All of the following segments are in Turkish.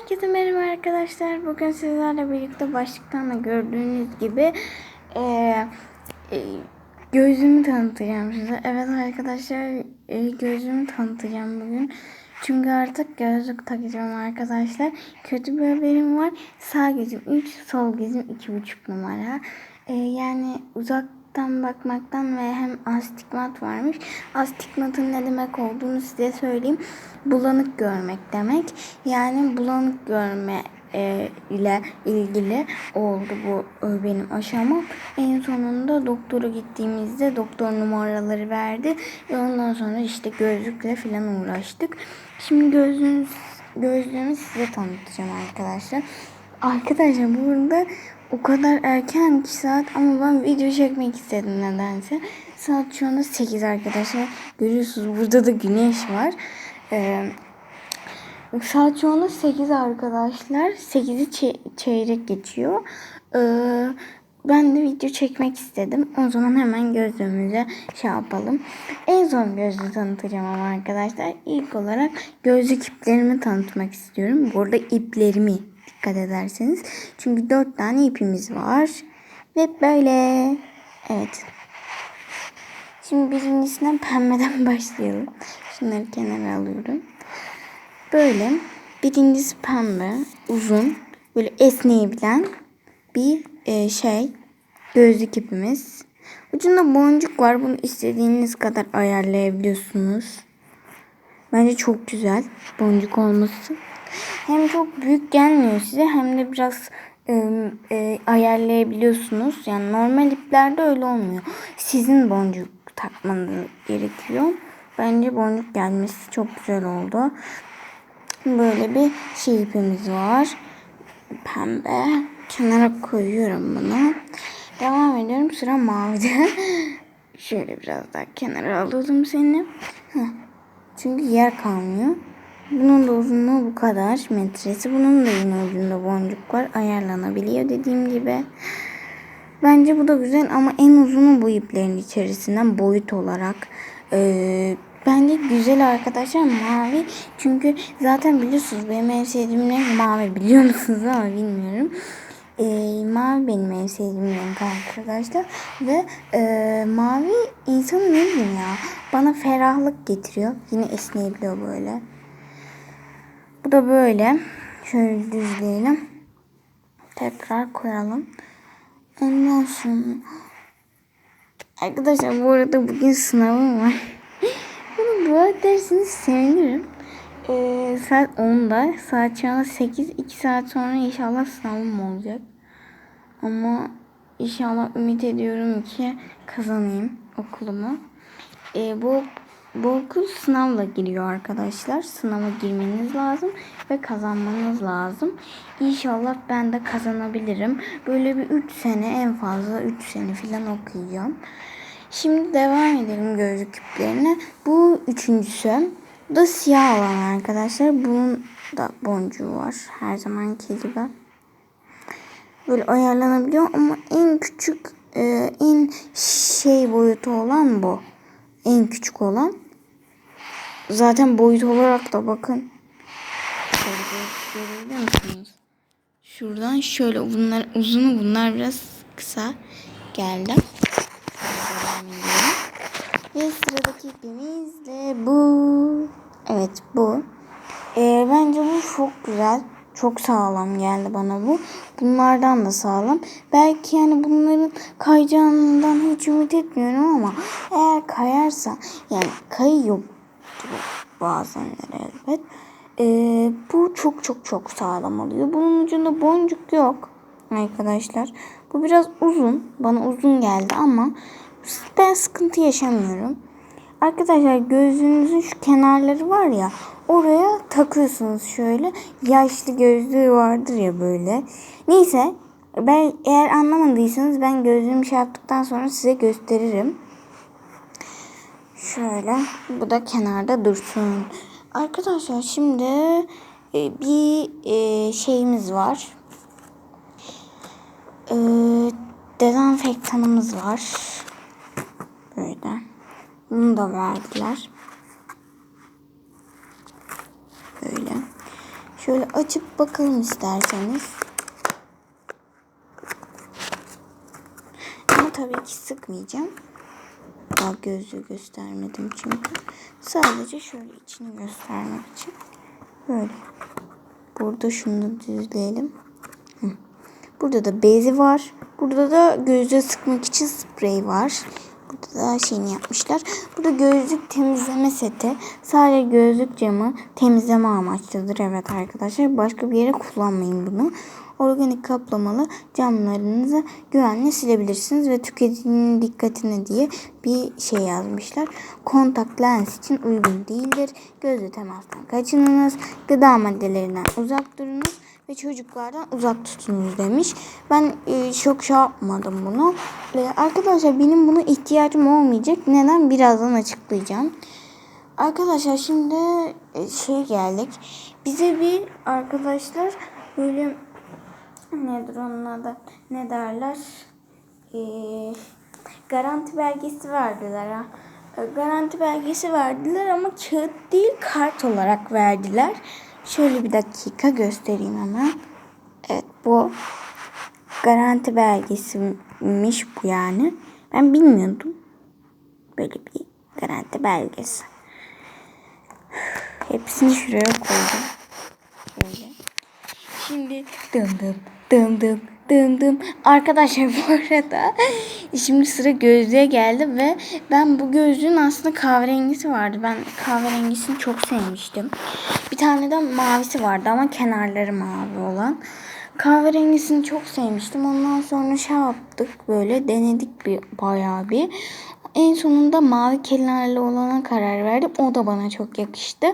Herkese merhaba arkadaşlar. Bugün sizlerle birlikte başlıktan da gördüğünüz gibi eee, e, gözümü tanıtacağım size. Evet arkadaşlar e, gözümü tanıtacağım bugün. Çünkü artık gözlük takacağım arkadaşlar. Kötü bir haberim var. Sağ gözüm 3, sol gözüm 2,5 numara. E, yani uzaktan bakmaktan ve hem astigmat varmış. Astigmatın ne demek olduğunu size söyleyeyim. Bulanık görmek demek. Yani bulanık görme e, ile ilgili oldu bu e, benim aşamam. En sonunda doktora gittiğimizde doktor numaraları verdi ve ondan sonra işte gözlükle falan uğraştık. Şimdi gözlüğümüz, gözlüğümü size tanıtacağım arkadaşlar. Arkadaşlar burada o kadar erken ki saat ama ben video çekmek istedim nedense. Saat şu anda 8 arkadaşlar. Görüyorsunuz burada da güneş var. Ee, Saat şu anda 8 arkadaşlar. 8'i çe- çeyrek geçiyor. Ee, ben de video çekmek istedim. O zaman hemen gözlüğümüze şey yapalım. En son gözlüğü tanıtacağım ama arkadaşlar. İlk olarak gözlük iplerimi tanıtmak istiyorum. Burada iplerimi dikkat ederseniz. Çünkü 4 tane ipimiz var. Ve böyle. Evet. Şimdi birincisinden pembeden başlayalım. Şunları kenara alıyorum. Böyle birincisi pembe, uzun, böyle esneyebilen bir e, şey. Gözlük ipimiz. Ucunda boncuk var. Bunu istediğiniz kadar ayarlayabiliyorsunuz. Bence çok güzel boncuk olması. Hem çok büyük gelmiyor size hem de biraz e, e, ayarlayabiliyorsunuz. Yani normal iplerde öyle olmuyor. Sizin boncuk takmanız gerekiyor. Bence boncuk gelmesi çok güzel oldu. Böyle bir şey ipimiz var. Pembe. Kenara koyuyorum bunu. Devam ediyorum. Sıra mavide. Şöyle biraz daha kenara alalım seni. Heh. Çünkü yer kalmıyor. Bunun da uzunluğu bu kadar metresi. Bunun da yine ucunda boncuk var. Ayarlanabiliyor dediğim gibi. Bence bu da güzel ama en uzunu bu iplerin içerisinden boyut olarak. Ee, bence güzel arkadaşlar mavi. Çünkü zaten biliyorsunuz benim en sevdiğim renk mavi biliyor musunuz ama bilmiyorum. Ee, mavi benim en sevdiğim renk arkadaşlar. Ve e, mavi insanı ne ya bana ferahlık getiriyor. Yine esneyebiliyor böyle. Bu da böyle. Şöyle düzleyelim. Tekrar koyalım. Ondan sonra Arkadaşlar bu arada bugün sınavım var. Bunu dua ederseniz sevinirim. Ee, saat 10'da. Saat şu an 8. 2 saat sonra inşallah sınavım olacak. Ama inşallah ümit ediyorum ki kazanayım okulumu. Ee, bu bu okul sınavla giriyor arkadaşlar. Sınava girmeniz lazım ve kazanmanız lazım. İnşallah ben de kazanabilirim. Böyle bir 3 sene en fazla 3 sene falan okuyacağım. Şimdi devam edelim gözlük küplerine. Bu üçüncüsü. Bu da siyah olan arkadaşlar. Bunun da boncuğu var. Her zamanki gibi. Böyle ayarlanabiliyor ama en küçük e, en şey boyutu olan bu. En küçük olan. Zaten boyut olarak da bakın. Görebiliyor musunuz? Şuradan şöyle bunlar uzunu bunlar biraz kısa geldi. Ve sıradaki ipimiz de bu. Evet bu. Ee, bence bu çok güzel. Çok sağlam geldi bana bu. Bunlardan da sağlam. Belki yani bunların kayacağından hiç ümit etmiyorum ama eğer kayarsa yani kayıyor bazenleri elbet. Ee, bu çok çok çok sağlam oluyor. Bunun ucunda boncuk yok arkadaşlar. Bu biraz uzun. Bana uzun geldi ama ben sıkıntı yaşamıyorum. Arkadaşlar gözünüzün şu kenarları var ya oraya takıyorsunuz şöyle. Yaşlı gözlüğü vardır ya böyle. Neyse ben eğer anlamadıysanız ben gözlüğümü şey yaptıktan sonra size gösteririm. Şöyle bu da kenarda dursun. Arkadaşlar şimdi e, bir e, şeyimiz var. E, dezenfektanımız var. Böyle. Bunu da verdiler. Böyle. Şöyle açıp bakalım isterseniz. Ama tabii ki sıkmayacağım. Daha gözlüğü göstermedim çünkü. Sadece şöyle içini göstermek için. Böyle. Burada şunu da düzleyelim. Burada da bezi var. Burada da gözlüğe sıkmak için sprey var. Burada da şeyini yapmışlar. Burada gözlük temizleme seti. Sadece gözlük camı temizleme amaçlıdır. Evet arkadaşlar. Başka bir yere kullanmayın bunu. Organik kaplamalı camlarınızı güvenle silebilirsiniz ve tüketicinin dikkatine diye bir şey yazmışlar. Kontak lens için uygun değildir. Gözlü temastan kaçınınız. Gıda maddelerinden uzak durunuz ve çocuklardan uzak tutunuz demiş. Ben e, çok şey yapmadım bunu. E, arkadaşlar benim buna ihtiyacım olmayacak. Neden? Birazdan açıklayacağım. Arkadaşlar şimdi şey geldik. Bize bir arkadaşlar böyle nedir onun adı? Ne derler? E, garanti belgesi verdiler ha. E, Garanti belgesi verdiler ama kağıt değil kart olarak verdiler. Şöyle bir dakika göstereyim hemen. Evet bu garanti belgesiymiş bu yani. Ben bilmiyordum. Böyle bir garanti belgesi. Hepsini şuraya koydum. Böyle. Şimdi dım dım dım dım dım. Arkadaşlar bu arada şimdi sıra gözlüğe geldi ve ben bu gözlüğün aslında kahverengisi vardı. Ben kahverengisini çok sevmiştim. Bir tane de mavisi vardı ama kenarları mavi olan. Kahverengisini çok sevmiştim. Ondan sonra şey yaptık böyle denedik bir bayağı bir. En sonunda mavi kenarlı olana karar verdim. O da bana çok yakıştı.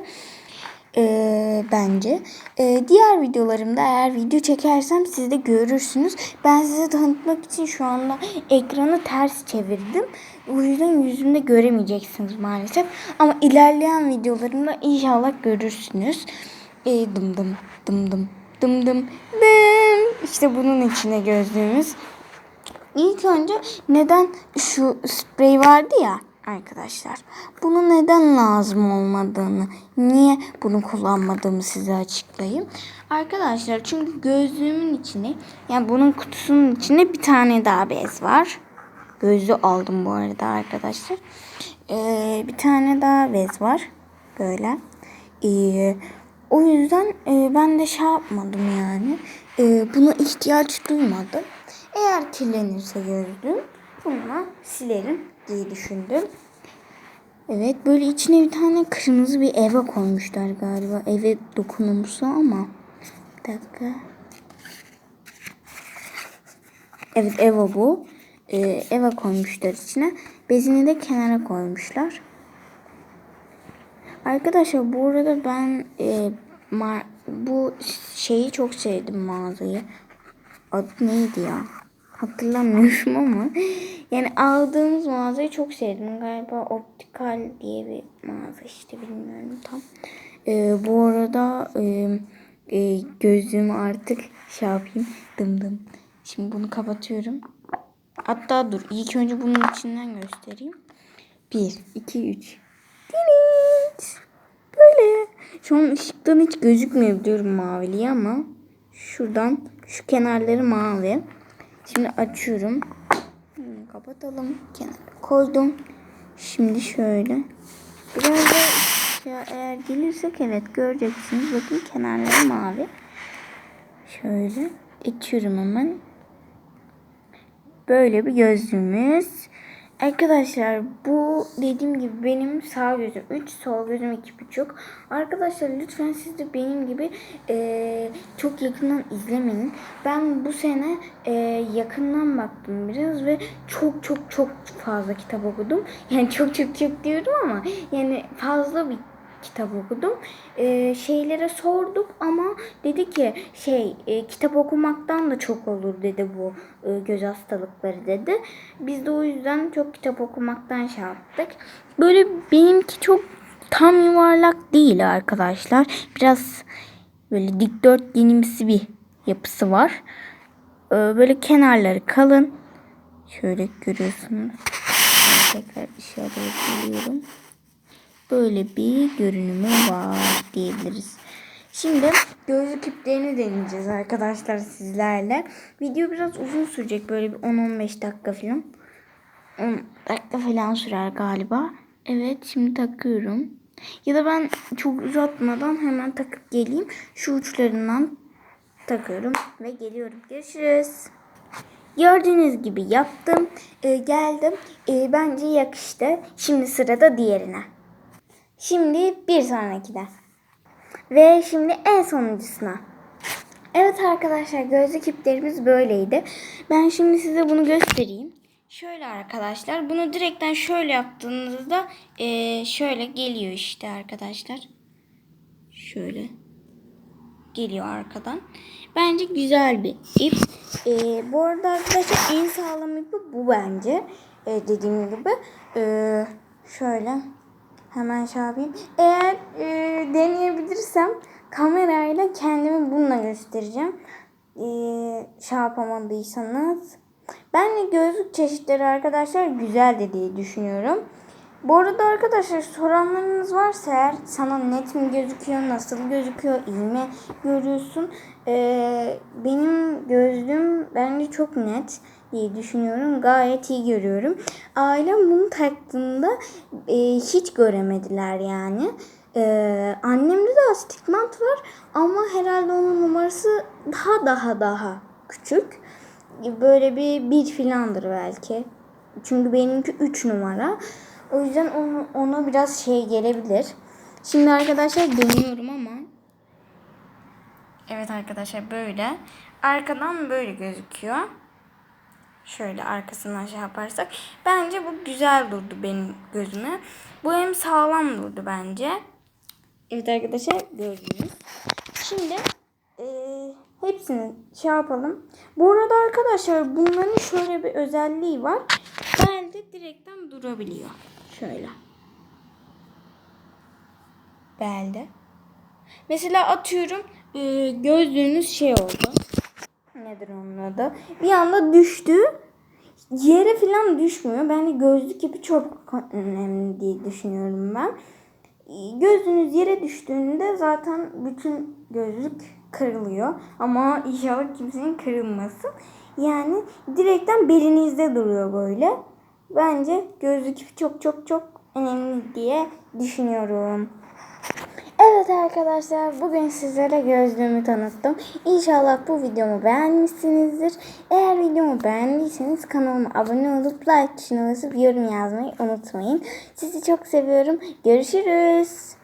Ee, bence. Ee, diğer videolarımda eğer video çekersem siz de görürsünüz. Ben size tanıtmak için şu anda ekranı ters çevirdim. O yüzden yüzümde göremeyeceksiniz maalesef. Ama ilerleyen videolarımda inşallah görürsünüz. Ee, dım dım dım dım dım dım dım. İşte bunun içine gözlüğümüz. İlk önce neden şu sprey vardı ya arkadaşlar. Bunu neden lazım olmadığını, niye bunu kullanmadığımı size açıklayayım. Arkadaşlar çünkü gözlüğümün içine yani bunun kutusunun içinde bir tane daha bez var. Gözlüğü aldım bu arada arkadaşlar. Ee, bir tane daha bez var. Böyle. Ee, o yüzden e, ben de şey yapmadım yani. E, buna ihtiyaç duymadım. Eğer kirlenirse gözlüğüm bununla silerim diye düşündüm. Evet böyle içine bir tane kırmızı bir eve koymuşlar galiba. Eve dokunumsu ama. Bir dakika. Evet Eva bu. Ee, Eva koymuşlar içine. Bezini de kenara koymuşlar. Arkadaşlar bu arada ben e, bu şeyi çok sevdim mağazayı. Adı neydi ya? Hatırlamıyorum ama. Yani aldığımız mağazayı çok sevdim. Galiba Optikal diye bir mağaza işte bilmiyorum tam. E, bu arada e, e, gözlüğümü artık şey yapayım. Dım dım. Şimdi bunu kapatıyorum. Hatta dur ilk önce bunun içinden göstereyim. 1, 2, 3. Diniz. Böyle. Şu an ışıktan hiç gözükmüyor diyorum maviliği ama şuradan şu kenarları mavi. Şimdi açıyorum. Hmm, kapatalım. Kenara koydum. Şimdi şöyle. Biraz da ya eğer gelirsek evet göreceksiniz. Bakın kenarları mavi. Şöyle içiyorum hemen. Böyle bir gözlüğümüz. Arkadaşlar bu dediğim gibi benim sağ gözüm 3, sol gözüm 2,5. Arkadaşlar lütfen siz de benim gibi e, çok yakından izlemeyin. Ben bu sene e, yakından baktım biraz ve çok çok çok fazla kitap okudum. Yani çok çok çok diyorum ama yani fazla bir kitap okudum. Ee, şeylere sorduk ama dedi ki şey e, kitap okumaktan da çok olur dedi bu e, göz hastalıkları dedi. Biz de o yüzden çok kitap okumaktan şey yaptık. Böyle benimki çok tam yuvarlak değil arkadaşlar. Biraz böyle dikdörtgenimsi bir yapısı var. Ee, böyle kenarları kalın. Şöyle görüyorsunuz. Tekrar işaretliyorum böyle bir görünümü var diyebiliriz. Şimdi gözlük küplerini deneyeceğiz arkadaşlar sizlerle. Video biraz uzun sürecek böyle bir 10-15 dakika falan. 10 dakika falan sürer galiba. Evet şimdi takıyorum. Ya da ben çok uzatmadan hemen takıp geleyim. Şu uçlarından takıyorum ve geliyorum. Görüşürüz. Gördüğünüz gibi yaptım. Ee, geldim. Ee, bence yakıştı. Şimdi sırada diğerine. Şimdi bir sonrakine. Ve şimdi en sonuncusuna. Evet arkadaşlar gözlük iplerimiz böyleydi. Ben şimdi size bunu göstereyim. Şöyle arkadaşlar bunu direkten şöyle yaptığınızda eee, şöyle geliyor işte arkadaşlar. Şöyle geliyor arkadan. Bence güzel bir ip. Eee, bu arada arkadaşlar en sağlam ipi bu bence. Eee, dediğim gibi. Eee, şöyle hemen şey yapayım. Eğer eee, deneyebilirsem kamerayla kendimi bununla göstereceğim. Eee şey yapamadıysanız. Ben de gözlük çeşitleri arkadaşlar güzel diye düşünüyorum. Bu arada arkadaşlar soranlarınız varsa eğer sana net mi gözüküyor, nasıl gözüküyor, iyi mi görüyorsun? Ee, benim gözlüğüm bence çok net diye düşünüyorum. Gayet iyi görüyorum. Ailem bunu taktığında e, hiç göremediler yani. Ee, annemde de astigmat var ama herhalde onun numarası daha daha daha küçük. Böyle bir bir filandır belki. Çünkü benimki 3 numara. O yüzden onu, ona biraz şey gelebilir. Şimdi arkadaşlar deniyorum ama. Evet arkadaşlar böyle. Arkadan böyle gözüküyor. Şöyle arkasından şey yaparsak. Bence bu güzel durdu benim gözüme. Bu hem sağlam durdu bence. Evet arkadaşlar gördünüz. Şimdi eee, hepsini şey yapalım. Bu arada arkadaşlar bunların şöyle bir özelliği var. Belde direkten durabiliyor. Şöyle. Belde. Mesela atıyorum eee, gözlüğünüz şey oldu. Nedir onun adı? Bir anda düştü. Yere falan düşmüyor. Bence gözlük ipi çok önemli diye düşünüyorum ben. Gözünüz yere düştüğünde zaten bütün gözlük kırılıyor. Ama inşallah kimsenin kırılmasın. Yani direkten belinizde duruyor böyle. Bence gözlük çok çok çok önemli diye düşünüyorum. Evet arkadaşlar bugün sizlere gözlüğümü tanıttım. İnşallah bu videomu beğenmişsinizdir. Eğer videomu beğendiyseniz kanalıma abone olup like tuşuna basıp yorum yazmayı unutmayın. Sizi çok seviyorum. Görüşürüz.